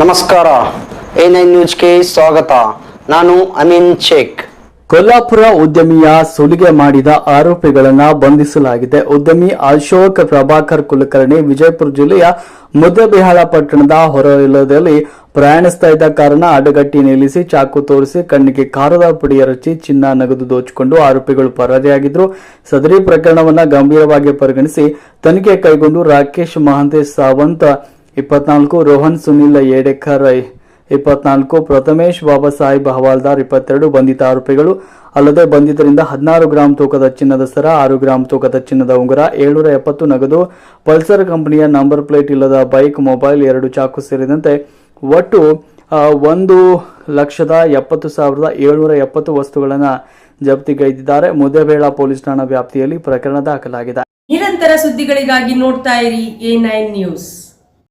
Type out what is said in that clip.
ನಮಸ್ಕಾರ. A nine ನ್ಯೂಸ್ಗೆ ಸ್ವಾಗತ. ನಾನು ಅಮೀನ್ ಶೇಖ್. ಕೊಲ್ಲಾಪುರ ಉದ್ಯಮಿಯ ಸುಲಿಗೆ ಮಾಡಿದ ಆರೋಪಿಗಳನ್ನು ಬಂಧಿಸಲಾಗಿದೆ. ಉದ್ಯಮಿ ಅಶೋಕ್ ಪ್ರಭಾಕರ್ ಕುಲಕರ್ಣಿ, ವಿಜಯಪುರ ಜಿಲ್ಲೆಯ ಮುದ್ದಬಿಹಾಳ ಪಟ್ಟಣದ ಹೊರವಲಯದಲ್ಲಿ ಪ್ರಯಾಣಿಸ್ತಾ ಇದ್ದ ಕಾರಣ ಅಡಗಟ್ಟಿ ನಿಲ್ಲಿಸಿ ಚಾಕು ತೋರಿಸಿ ಕಣ್ಣಿಗೆ ಖಾರದ ಪುಡಿ ಎರಚಿ ಚಿನ್ನ ನಗದು ದೋಚಿಕೊಂಡು ಆರೋಪಿಗಳು ಪರಾರಿಯಾಗಿದ್ದರು ಸದರಿ ಪ್ರಕರಣವನ್ನ ಗಂಭೀರವಾಗಿ ಪರಿಗಣಿಸಿ ತನಿಖೆ ಕೈಗೊಂಡು ರಾಕೇಶ್ ಮಹಾಂತೇಶ್ ಸಾವಂತ್ ಇಪ್ಪತ್ನಾಲ್ಕು, ರೋಹನ್, ಸುನಿಲ್ ಏಡೆಕರ್ ಇಪ್ಪತ್ನಾಲ್ಕು, ಪ್ರಥಮೇಶ್ ಬಾಬಾ ಸಾಹೇಬ್ ಹವಾಲ್ದಾರ್, ಇಪ್ಪತ್ತೆರಡು, ಬಂಧಿತ ಆರೋಪಿಗಳು. ಅಲ್ಲದೆ ಬಂಧಿತರಿಂದ ಹದಿನಾರು ಗ್ರಾಂ ತೂಕದ ಚಿನ್ನದ ಸರ, ಆರು ಗ್ರಾಂ ತೂಕದ ಚಿನ್ನದ ಉಂಗುರ, ಏಳ್ನೂರ ಎಪ್ಪತ್ತು ನಗದು ಪಲ್ಸರ್ ಕಂಪನಿಯ ನಂಬರ್ ಪ್ಲೇಟ್ ಇಲ್ಲದ ಬೈಕ್, ಮೊಬೈಲ್ ಎರಡು ಚಾಕು ಸೇರಿದಂತೆ ಒಟ್ಟು ಒಂದು ಲಕ್ಷದ ಎಪ್ಪತ್ತು ಸಾವಿರದ ಏಳ್ನೂರ ಎಪ್ಪತ್ತು ವಸ್ತುಗಳನ್ನು ಜಪ್ತಿಗೈದಿದ್ದಾರೆ ಮುದ್ದೇಬೇಳ ಪೊಲೀಸ್ ಠಾಣಾ ವ್ಯಾಪ್ತಿಯಲ್ಲಿ ಪ್ರಕರಣ ದಾಖಲಾಗಿದೆ. ನಿರಂತರ ಸುದ್ದಿಗಳಿಗಾಗಿ ನೋಡ್ತಾ ಇರಿ ಎ ನೈನ್ ನ್ಯೂಸ್.